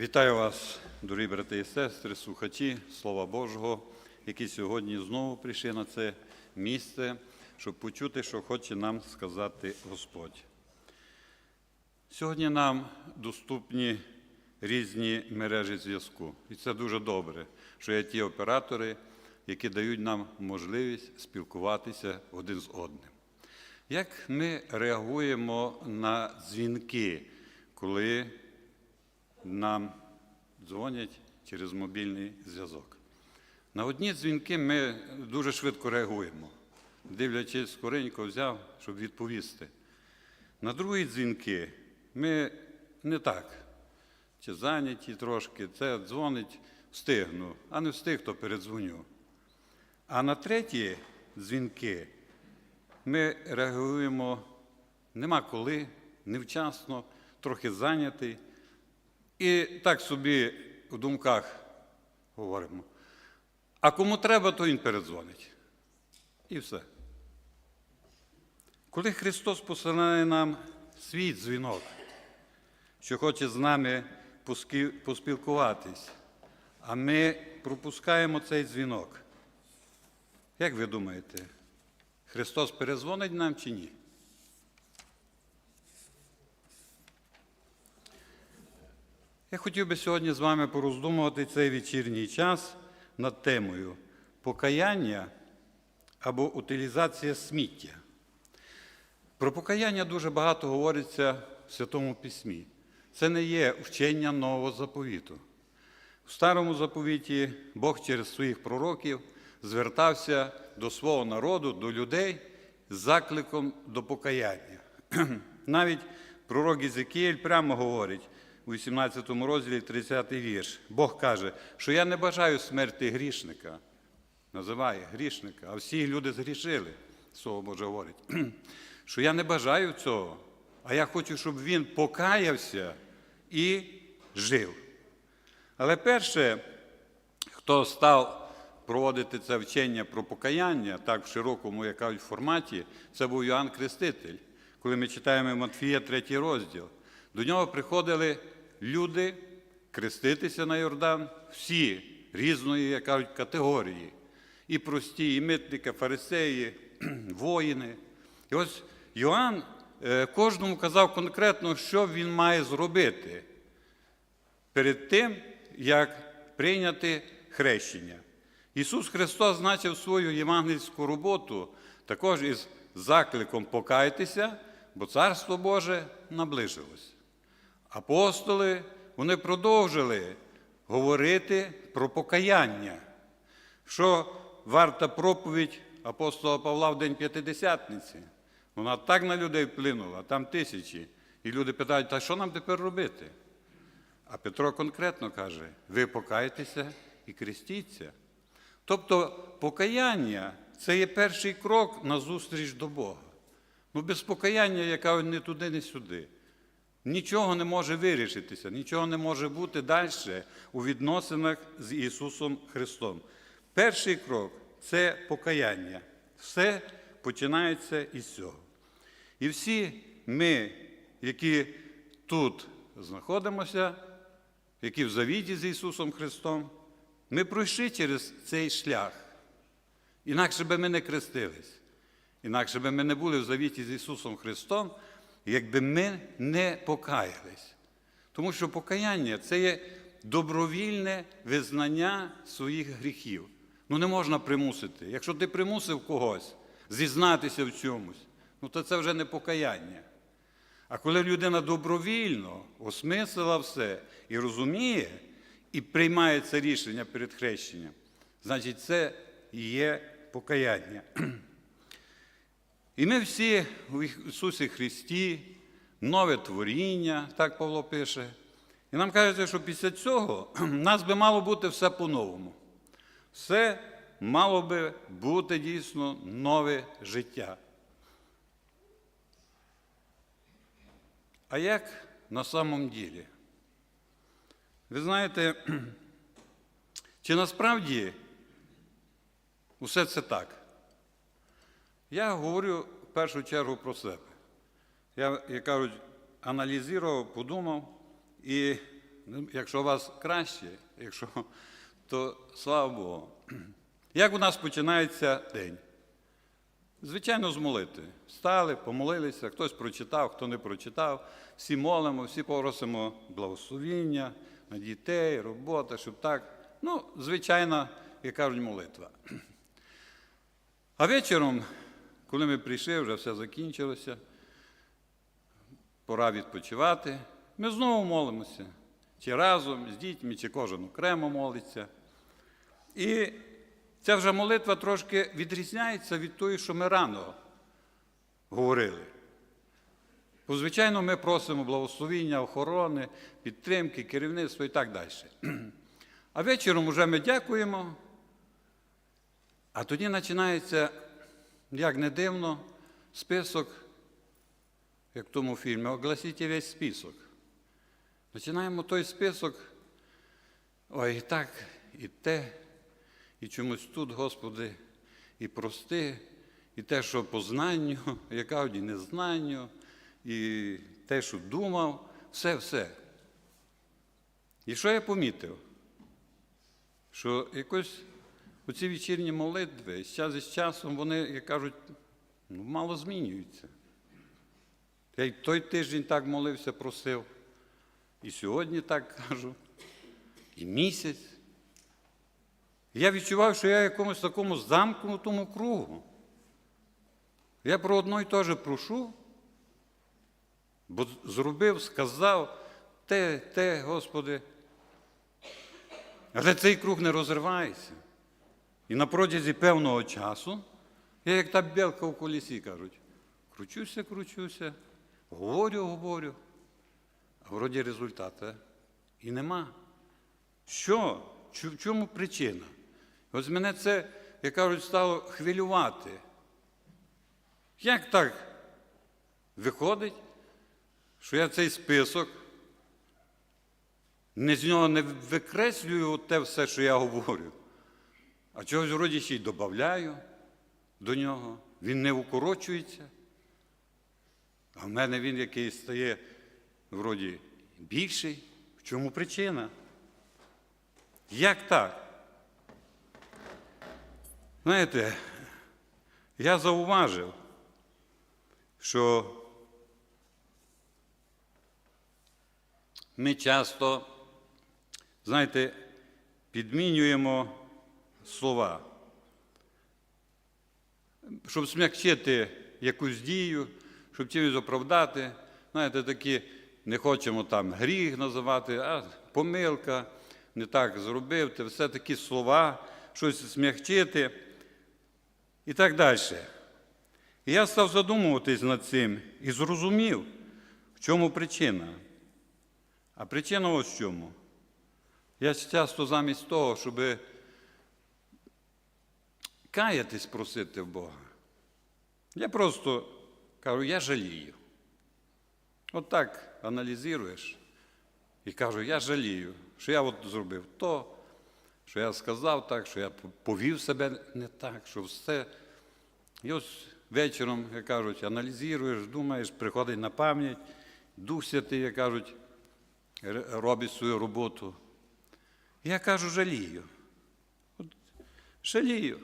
Вітаю вас, дорогі брати і сестри, слухачі Слова Божого, які сьогодні знову прийшли на це місце, щоб почути, що хоче нам сказати Господь. Сьогодні нам доступні різні мережі зв'язку. І це дуже добре, що є ті оператори, які дають нам можливість спілкуватися один з одним. Як ми реагуємо на дзвінки, коли нам дзвонять через мобільний зв'язок. На одні дзвінки ми дуже швидко реагуємо, дивлячись, скоренько взяв, щоб відповісти. На другі дзвінки ми не так. Чи зайняті трошки, це дзвонить, встигну, а не встиг, то передзвоню. А на треті дзвінки ми реагуємо нема коли, невчасно, трохи зайнятий. І так собі в думках говоримо. А кому треба, то він передзвонить. І все. Коли Христос посилає нам свій дзвінок, що хоче з нами поспілкуватись, а ми пропускаємо цей дзвінок. Як ви думаєте, Христос перезвонить нам чи ні? Я хотів би сьогодні з вами пороздумувати цей вечірній час над темою покаяння або утилізація сміття. Про покаяння дуже багато говориться в Святому Письмі. Це не є вчення нового заповіту. В старому заповіті Бог через своїх пророків звертався до свого народу, до людей з закликом до покаяння. Навіть пророк Ізекіель прямо говорить у 18 розділі 30 вірш. Бог каже, що я не бажаю смерти грішника. Називає грішника, а всі люди згрішили, Слово Боже говорить. Що я не бажаю цього, а я хочу, щоб він покаявся і жив. Але перше, хто став проводити це вчення про покаяння, так в широкому, як кажуть, форматі, це був Йоанн Креститель. Коли ми читаємо Матфія, третій розділ, до нього приходили люди креститися на Йордан, всі різної, як кажуть, категорії. І прості, і митники, фарисеї, воїни. І ось Йоанн е, кожному казав конкретно, що він має зробити перед тим, як прийняти хрещення. Ісус Христос почав свою євангельську роботу також із закликом покайтеся, бо Царство Боже наближилось. Апостоли вони продовжили говорити про покаяння, що варта проповідь апостола Павла в День П'ятидесятниці. Вона так на людей вплинула, там тисячі. І люди питають, та що нам тепер робити? А Петро конкретно каже: ви покайтеся і крестіться. Тобто покаяння це є перший крок на зустріч до Бога. Ну, без покаяння, яка не туди, не сюди. Нічого не може вирішитися, нічого не може бути далі у відносинах з Ісусом Христом. Перший крок це покаяння. Все починається із цього. І всі ми, які тут знаходимося, які в завіті з Ісусом Христом, ми пройшли через цей шлях. Інакше би ми не крестились. Інакше би ми не були в завіті з Ісусом Христом, якби ми не покаялись. Тому що покаяння це є добровільне визнання своїх гріхів. Ну не можна примусити. Якщо ти примусив когось зізнатися в чомусь, ну то це вже не покаяння. А коли людина добровільно осмислила все і розуміє, і приймає це рішення перед хрещенням, значить це і є покаяння. І ми всі в Ісусі Христі, нове творіння, так Павло пише. І нам кажеться, що після цього в нас би мало бути все по-новому. Все мало би бути дійсно нове життя. А як на самом ділі? Ви знаєте, чи насправді усе це так? Я говорю в першу чергу про себе. Я, як кажуть, аналізував, подумав і Ну, Якщо у вас краще, якщо, то слава Богу. Як у нас починається день? Звичайно, з молитви. Встали, помолилися, хтось прочитав, хто не прочитав. Всі молимо, всі просимо благословіння на дітей, робота, щоб так. Ну, звичайно, як кажуть, молитва. А вечором, коли ми прийшли, вже все закінчилося, пора відпочивати, ми знову молимося. Чи разом з дітьми, чи кожен окремо молиться. І ця вже молитва трошки відрізняється від тої, що ми рано говорили. Бо, звичайно, ми просимо благословіння, охорони, підтримки, керівництва і так далі. А вечором вже ми дякуємо, а тоді починається, як не дивно, список, як в тому фільмі, огласіть весь список. Починаємо той список, ой, і так, і те, і чомусь тут, Господи, і прости, і те, що по знанню, яка і незнанню, і те, що думав, все, все. І що я помітив? Що якось оці вечірні молитви з час із часом вони, як кажуть, ну, мало змінюються. Я й той тиждень так молився, просив, і сьогодні так кажу, і місяць. Я відчував, що я в якомусь такому замкнутому кругу. Я про одно й те же прошу, бо зробив, сказав те, те, Господи. Але цей круг не розривається. І на протязі певного часу, я як та білка в колісі кажуть, кручуся, кручуся, говорю, говорю, а вроді результату і нема. Що? В чому причина? Ось мене це, як кажуть, стало хвилювати. Як так виходить, що я цей список не з нього не викреслюю те все, що я говорю, а чогось вроді ще й додаю до нього. Він не укорочується. А в мене він якийсь стає вроді більший. В чому причина? Як так? Знаєте, я зауважив, що ми часто, знаєте, підмінюємо слова, щоб змягчити якусь дію, щоб чимось оправдати. Знаєте, такі не хочемо там гріх називати, а помилка, не так зробив, це все такі слова, щось змягчити і так далі. І я став задумуватись над цим і зрозумів, в чому причина. А причина ось в чому. Я часто замість того, щоб каятись просити в Бога, я просто кажу, я жалію. От так аналізуєш і кажу, я жалію, що я от зробив то, що я сказав так, що я повів себе не так, що все. І ось вечором, як кажуть, аналізуєш, думаєш, приходить на пам'ять, Дух Святий, як кажуть, робить свою роботу. Я кажу, жалію. От, жалію.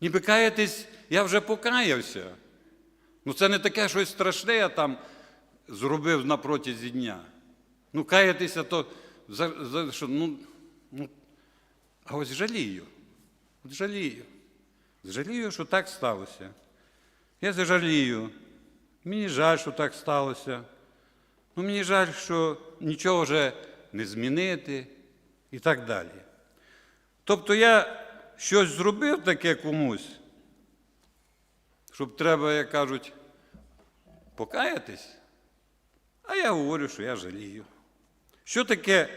Ніби каятись, я вже покаявся. Ну це не таке щось страшне, я там зробив на протязі дня. Ну, каятися, то за, за що, ну, ну, а ось жалію. От жалію. Жалію, що так сталося. Я зажалію. Мені жаль, що так сталося. Ну, мені жаль, що нічого вже не змінити і так далі. Тобто я щось зробив таке комусь, щоб треба, як кажуть, покаятись, а я говорю, що я жалію. Що таке,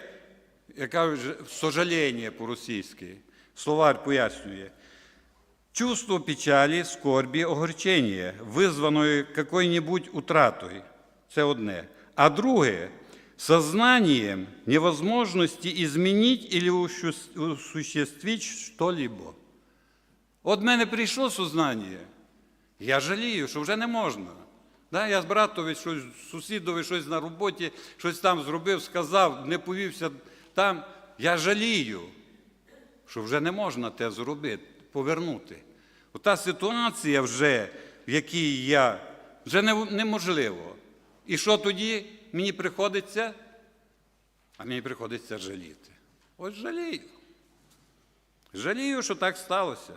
як кажуть, сожаління по-російськи? Словарь пояснює. Чувство печалі, скорбі, огорчення, визваної какой-нибудь утратою. Це одне. А друге сознанием невозможности изменить или осуществить что-либо. От мене прийшло сознання. Я жалію, що вже не можна. Да, я з братові щось, сусідові щось на роботі, щось там зробив, сказав, не повівся там. Я жалію, що вже не можна те зробити, повернути. Ота ситуація вже, в якій я, вже неможливо. І що тоді мені приходиться? А мені приходиться жаліти. Ось жалію. Жалію, що так сталося.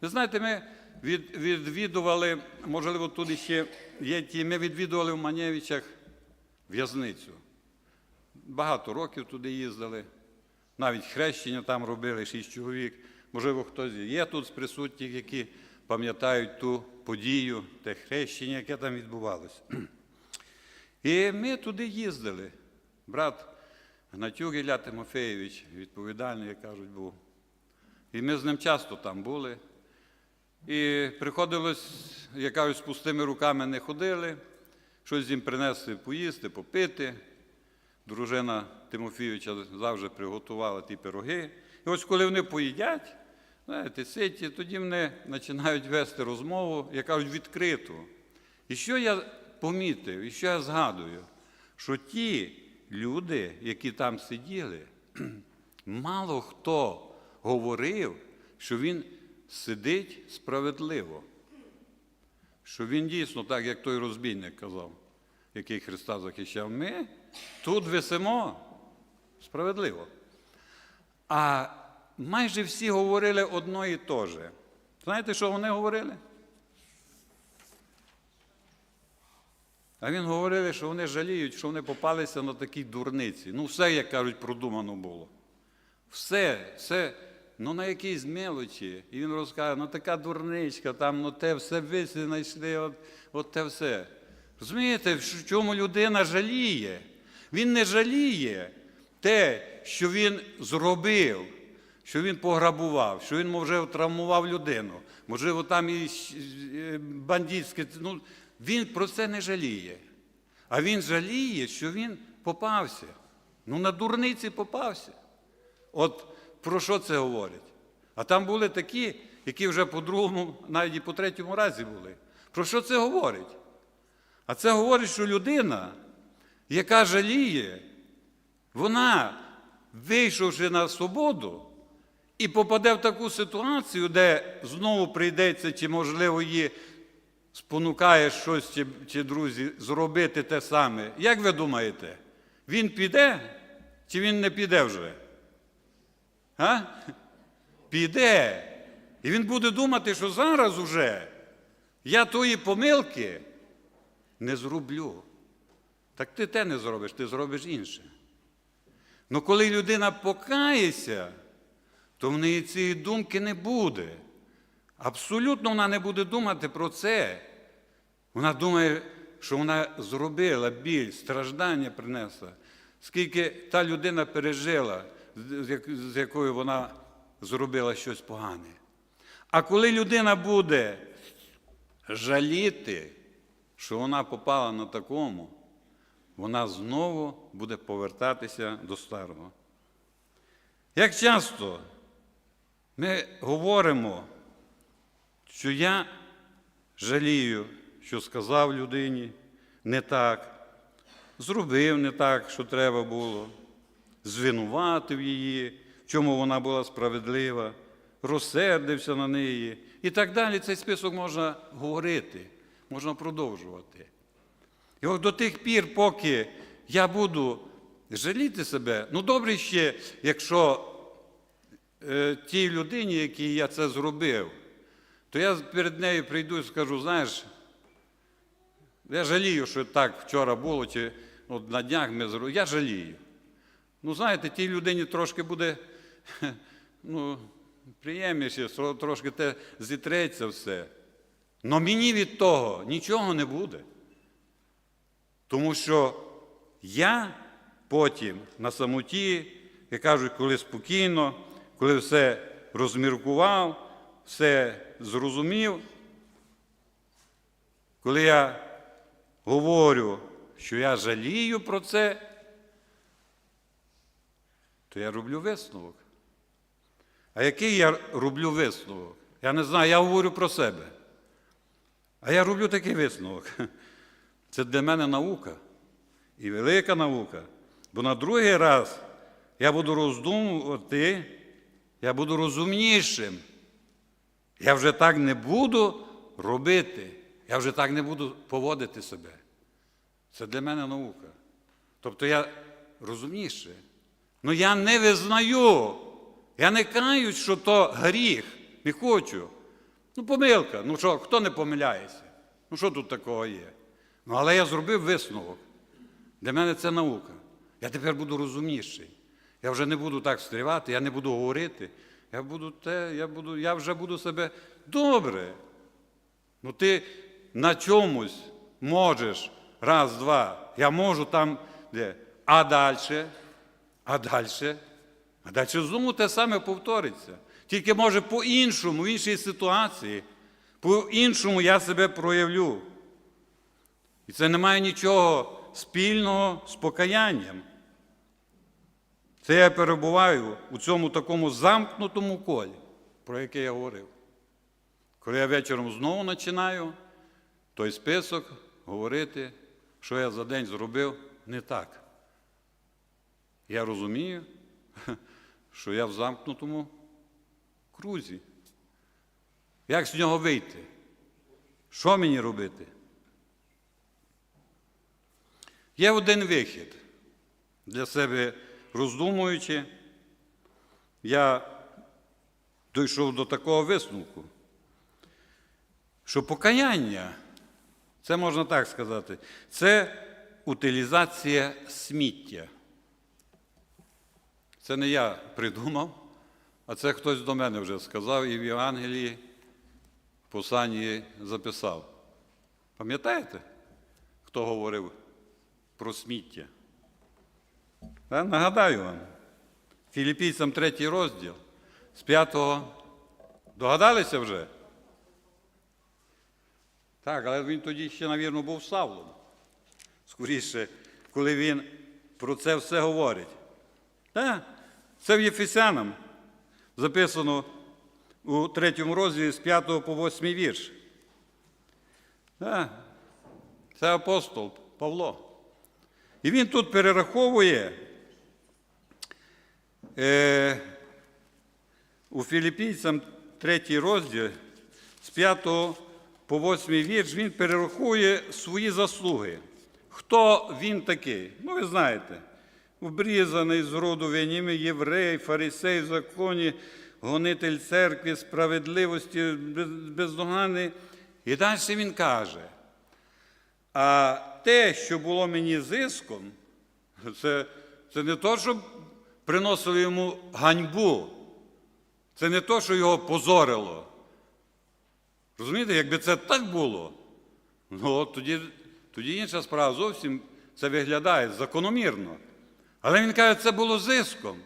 Ви знаєте, ми від, відвідували, можливо, тут ще є ті, ми відвідували в Манєвичах в'язницю. Багато років туди їздили. Навіть хрещення там робили шість чоловік. Можливо, хтось є тут з присутніх, які пам'ятають ту подію, те хрещення, яке там відбувалося. І ми туди їздили. Брат Гнатюк Ілля Тимофеєвич, відповідальний, як кажуть, був. І ми з ним часто там були. І приходилось, як кажуть, з пустими руками не ходили, щось їм принесли поїсти, попити. Дружина Тимофійовича завжди приготувала ті пироги. І ось коли вони поїдять, знаєте, ситі, тоді вони починають вести розмову, як кажуть, відкриту. І що я помітив, і що я згадую, що ті люди, які там сиділи, мало хто говорив, що він сидить справедливо. Що він дійсно, так як той розбійник казав, який Христа захищав, ми тут висимо справедливо. А майже всі говорили одно і те же. Знаєте, що вони говорили? А він говорили, що вони жаліють, що вони попалися на такій дурниці. Ну, все, як кажуть, продумано було. Все, все, ну на якійсь мелочі. І він розкаже, ну така дурничка, там, ну те все ви знайшли, от, от те все. Розумієте, в чому людина жаліє? Він не жаліє те, що він зробив, що він пограбував, що він, може, травмував людину, можливо, там і е, бандитське. Ну, він про це не жаліє. А він жаліє, що він попався. Ну, на дурниці попався. От про що це говорить? А там були такі, які вже по другому, навіть і по третьому разі були. Про що це говорить? А це говорить, що людина, яка жаліє, вона, вийшовши на свободу, і попаде в таку ситуацію, де знову прийдеться, чи, можливо, її спонукає щось, чи, чи друзі, зробити те саме. Як ви думаєте, він піде чи він не піде вже? А? Піде. І він буде думати, що зараз уже я тої помилки не зроблю. Так ти те не зробиш, ти зробиш інше. Ну коли людина покається, то в неї цієї думки не буде. Абсолютно вона не буде думати про це. Вона думає, що вона зробила біль, страждання принесла. Скільки та людина пережила, з якою вона зробила щось погане. А коли людина буде жаліти, що вона попала на такому, вона знову буде повертатися до старого. Як часто ми говоримо, що я жалію, що сказав людині не так, зробив не так, що треба було, звинуватив її, в чому вона була справедлива, розсердився на неї і так далі. Цей список можна говорити, можна продовжувати. І от до тих пір, поки я буду жаліти себе, ну добре ще, якщо е, тій людині, якій я це зробив, то я перед нею прийду і скажу, знаєш, я жалію, що так вчора було, чи от на днях ми зробили. Я жалію. Ну, знаєте, тій людині трошки буде ну, приємніше, трошки те зітреться все. Но мені від того нічого не буде. Тому що я потім на самоті, як кажуть, коли спокійно, коли все розміркував, все зрозумів, коли я говорю, що я жалію про це, то я роблю висновок. А який я роблю висновок? Я не знаю, я говорю про себе. А я роблю такий висновок. Це для мене наука і велика наука. Бо на другий раз я буду роздумувати, я буду розумнішим. Я вже так не буду робити, я вже так не буду поводити себе. Це для мене наука. Тобто я розумніше. Ну я не визнаю. Я не каю, що то гріх. Не хочу. Ну, помилка. Ну що, хто не помиляється? Ну що тут такого є? Ну, але я зробив висновок. Для мене це наука. Я тепер буду розумніший. Я вже не буду так встрівати, я не буду говорити. Я буду те, я, буду, я вже буду себе добре. Ну ти на чомусь можеш раз, два. Я можу там, де. А далі, а далі, а далі знову те саме повториться. Тільки може по-іншому, в іншій ситуації, по-іншому я себе проявлю. І це не має нічого спільного з покаянням. Це я перебуваю у цьому такому замкнутому колі, про яке я говорив. Коли я вечором знову починаю той список говорити, що я за день зробив не так. Я розумію, що я в замкнутому крузі. Як з нього вийти? Що мені робити? Є один вихід для себе роздумуючи, я дійшов до такого висновку, що покаяння, це можна так сказати, це утилізація сміття. Це не я придумав, а це хтось до мене вже сказав і в Євангелії в посланні записав. Пам'ятаєте, хто говорив про сміття? Нагадаю вам, Філіппійцям третій розділ з п'ятого. Догадалися вже? Так, але він тоді ще, навірно, був Савлом. Скоріше, коли він про це все говорить. Так, це в Єфесянам записано у третьому розділі з 5 по 8 вірш. Так, це апостол Павло. І він тут перераховує е, у Філіппійцям третій розділ з 5 по 8 вірш, він перераховує свої заслуги. Хто він такий? Ну, ви знаєте, обрізаний з роду Веніми, єврей, фарисей в законі, гонитель церкви, справедливості, без- бездоганний. І далі він каже, а те, що було мені зиском, це, це не то, що приносило йому ганьбу. Це не то, що його позорило. Розумієте, якби це так було, ну тоді, тоді інша справа зовсім це виглядає закономірно. Але він каже, це було зиском.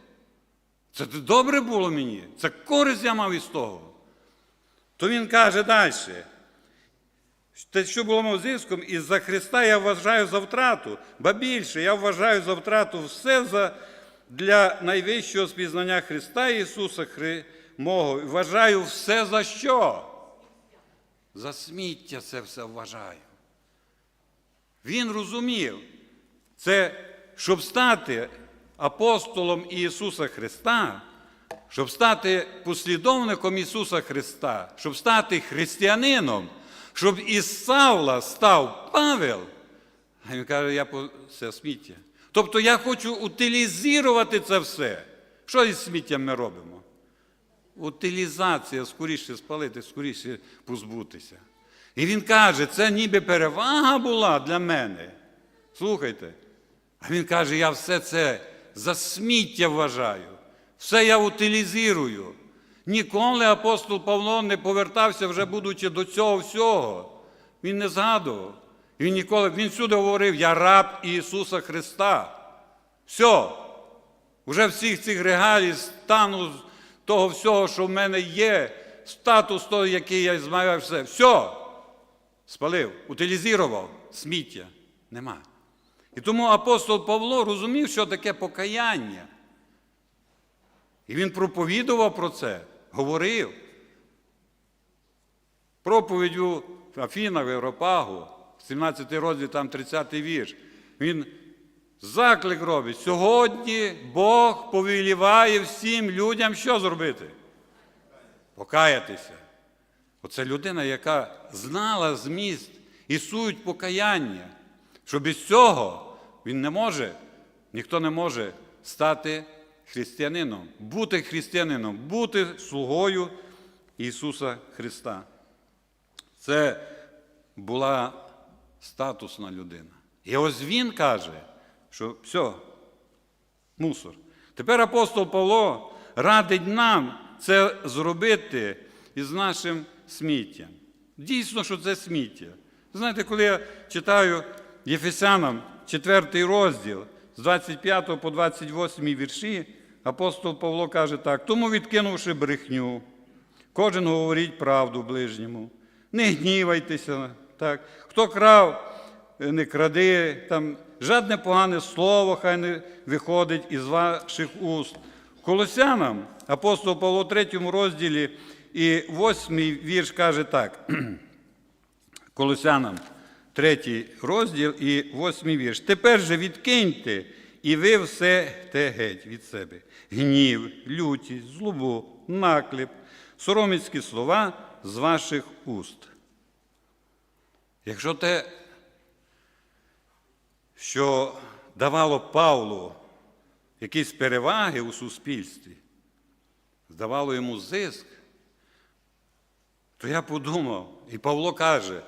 Це добре було мені, це користь я мав із того. То він каже далі. Те, що було мов зиском, і за Христа я вважаю за втрату, ба більше, я вважаю за втрату все за, для найвищого спізнання Христа Ісуса Хри, мого. Вважаю все за що? За сміття це все вважаю. Він розумів, це щоб стати апостолом Ісуса Христа, щоб стати послідовником Ісуса Христа, щоб стати християнином, щоб із Савла став Павел. А він каже, я це сміття. Тобто я хочу утилізувати це все. Що із сміттям ми робимо? Утилізація, скоріше спалити, скоріше позбутися. І він каже, це ніби перевага була для мене. Слухайте. А він каже, я все це за сміття вважаю, все я утилізую. Ніколи апостол Павло не повертався, вже будучи до цього всього. Він не згадував. Він ніколи, він всюди говорив, я раб Ісуса Христа. Все. Уже всіх цих регалій, стану того всього, що в мене є, статус той, який я маю, все. Все. Спалив, утилізував сміття. Нема. І тому апостол Павло розумів, що таке покаяння. І він проповідував про це, говорив. Проповідь у Афінах, Європагу, 17 розділ, там 30 вірш. Він заклик робить. Сьогодні Бог повіліває всім людям що зробити? Покаятися. Оце людина, яка знала зміст і суть покаяння, що без цього він не може, ніхто не може стати християнином, бути християнином, бути слугою Ісуса Христа. Це була статусна людина. І ось він каже, що все, мусор. Тепер апостол Павло радить нам це зробити із нашим сміттям. Дійсно, що це сміття. Знаєте, коли я читаю Єфесянам 4 розділ з 25 по 28 вірші, апостол Павло каже так: тому відкинувши брехню, кожен говорить правду ближньому, не гнівайтеся. Так. Хто крав, не кради, там, жадне погане слово хай не виходить із ваших уст. Колосянам апостол Павло 3 розділі і 8 вірш каже так. Колосянам 3 розділ і 8 вірш. Тепер же відкиньте і ви все те геть від себе. Гнів, лютість, злобу, наклеп, сороміцькі слова з ваших уст. Якщо те, що давало Павлу якісь переваги у суспільстві, здавало йому зиск, то я подумав, і Павло каже,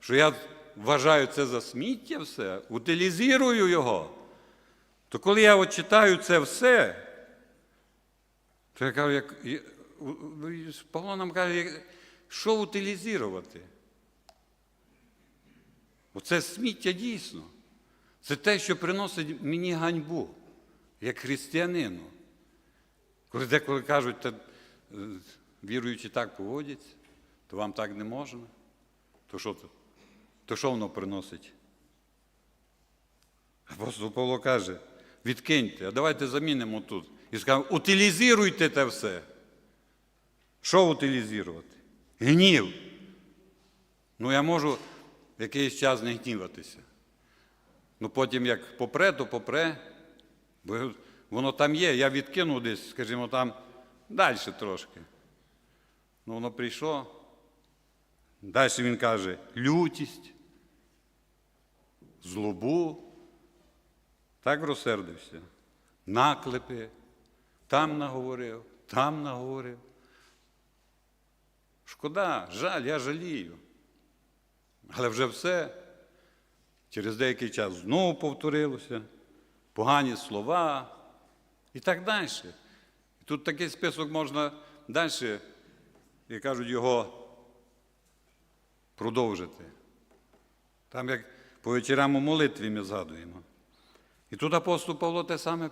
що я вважаю це за сміття все, утилізую його. То коли я от читаю це все, то я кажу, як, Павло нам каже, що утилізувати? Оце сміття дійсно. Це те, що приносить мені ганьбу, як християнину. Коли деколи кажуть, та, е, віруючі так поводяться, то вам так не можна. То що, то? то що воно приносить? Апостол Павло каже, відкиньте, а давайте замінимо тут. І скажемо, утилізуйте те все. Що утилізувати? Гнів. Ну, я можу якийсь час не гніватися. Ну потім як попре, то попре. Бо воно там є, я відкинув десь, скажімо, там далі трошки. Ну, воно прийшло. Далі він каже, лютість, злобу. Так розсердився. Наклепи, там наговорив, там наговорив. Шкода, жаль, я жалію. Але вже все. Через деякий час знову повторилося, погані слова і так далі. Тут такий список можна далі, як кажуть, його продовжити. Там, як по вечорам у молитві ми згадуємо. І тут апостол Павло те саме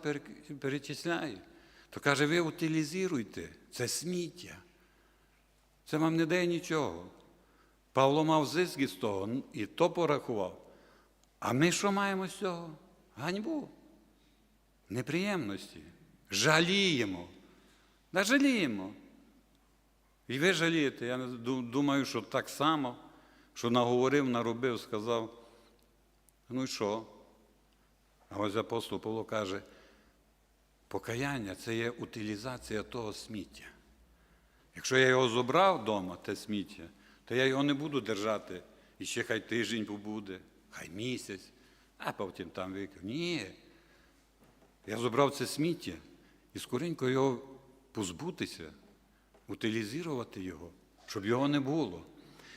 перечисляє. То каже, ви утилізуйте це сміття. Це вам не дає нічого. Павло мав зиск із того і то порахував. А ми що маємо з цього? Ганьбу, неприємності. Жаліємо. Да жаліємо. І ви жалієте. Я думаю, що так само, що наговорив, наробив, сказав. Ну і що? А ось апостол Павло каже, покаяння це є утилізація того сміття. Якщо я його забрав вдома, те сміття, то я його не буду держати. І ще хай тиждень побуде, хай місяць, а потім там викину. Ні. Я забрав це сміття і скоренько його позбутися, утилізувати його, щоб його не було.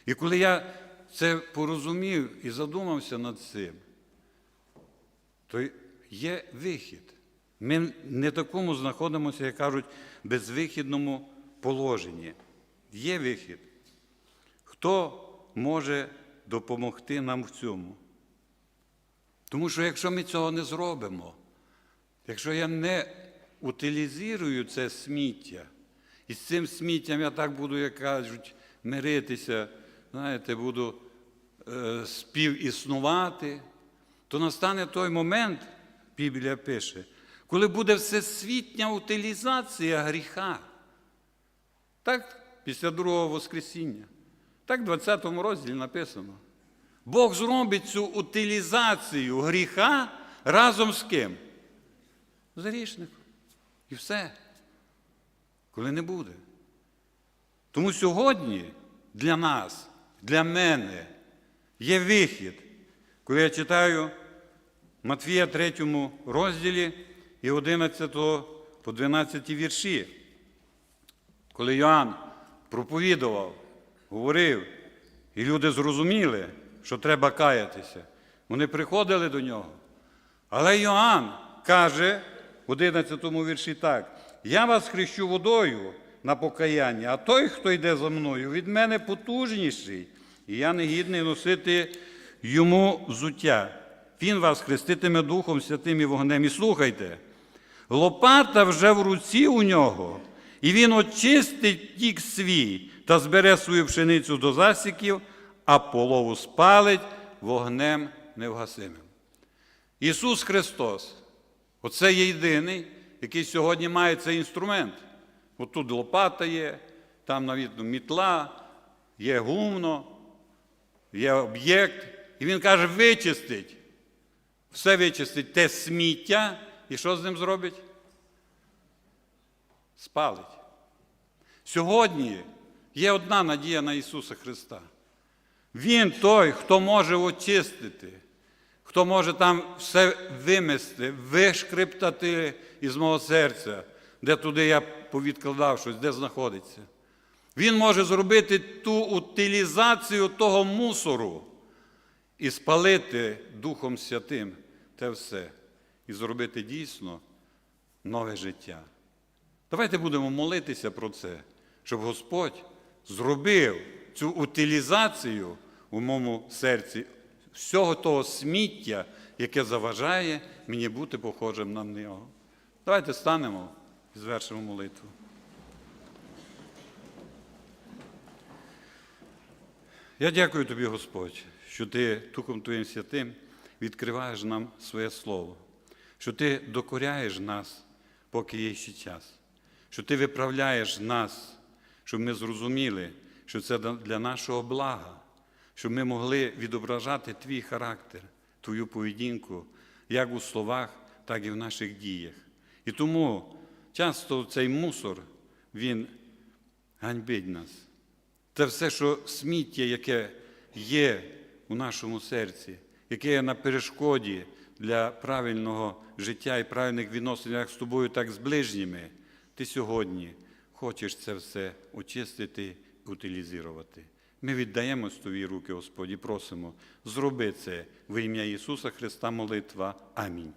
І коли я це порозумів і задумався над цим, то є вихід. Ми не такому знаходимося, як кажуть, безвихідному положенні. Є вихід. Хто може допомогти нам в цьому? Тому що якщо ми цього не зробимо, якщо я не утилізую це сміття, і з цим сміттям я так буду, як кажуть, миритися, знаєте, буду е, співіснувати, то настане той момент, Біблія пише, коли буде всесвітня утилізація гріха. Так, після другого Воскресіння. Так в 20 розділі написано. Бог зробить цю утилізацію гріха разом з ким? З грішником. І все. Коли не буде. Тому сьогодні для нас, для мене є вихід. Коли я читаю Матвія 3 розділі і 11 по 12 вірші, коли Йоанн проповідував, говорив, і люди зрозуміли, що треба каятися, вони приходили до нього. Але Йоанн каже в 11 вірші так: Я вас хрещу водою на покаяння, а той, хто йде за мною, від мене потужніший, і я не гідний носити йому взуття. Він вас хреститиме Духом Святим і вогнем. І слухайте, лопата вже в руці у нього, і він очистить тік свій та збере свою пшеницю до засіків, а полову спалить вогнем невгасимим. Ісус Христос, оце є єдиний, який сьогодні має цей інструмент. От тут лопата є, там навіть мітла, є гумно, є об'єкт. І він каже, вичистить. Все вичистить те сміття, і що з ним зробить? Спалить. Сьогодні є одна надія на Ісуса Христа. Він той, хто може очистити, хто може там все вимести, вишкриптати із мого серця, де туди я повідкладав щось, де знаходиться. Він може зробити ту утилізацію того мусору і спалити Духом Святим те все, і зробити дійсно нове життя. Давайте будемо молитися про це, щоб Господь зробив цю утилізацію у моєму серці всього того сміття, яке заважає мені бути похожим на нього. Давайте станемо і звершимо молитву. Я дякую тобі, Господь, що ти Духом Твоїм Святим відкриваєш нам своє Слово, що ти докоряєш нас, поки є ще час, що ти виправляєш нас, щоб ми зрозуміли, що це для нашого блага, щоб ми могли відображати твій характер, твою поведінку, як у словах, так і в наших діях. І тому часто цей мусор, він ганьбить нас. Це все, що сміття, яке є у нашому серці, яке є на перешкоді для правильного життя і правильних відносин як з тобою, так і з ближніми. Ти сьогодні хочеш це все очистити утилізувати. Ми віддаємо в твої руки, Господі, просимо, зроби це в ім'я Ісуса Христа молитва. Амінь.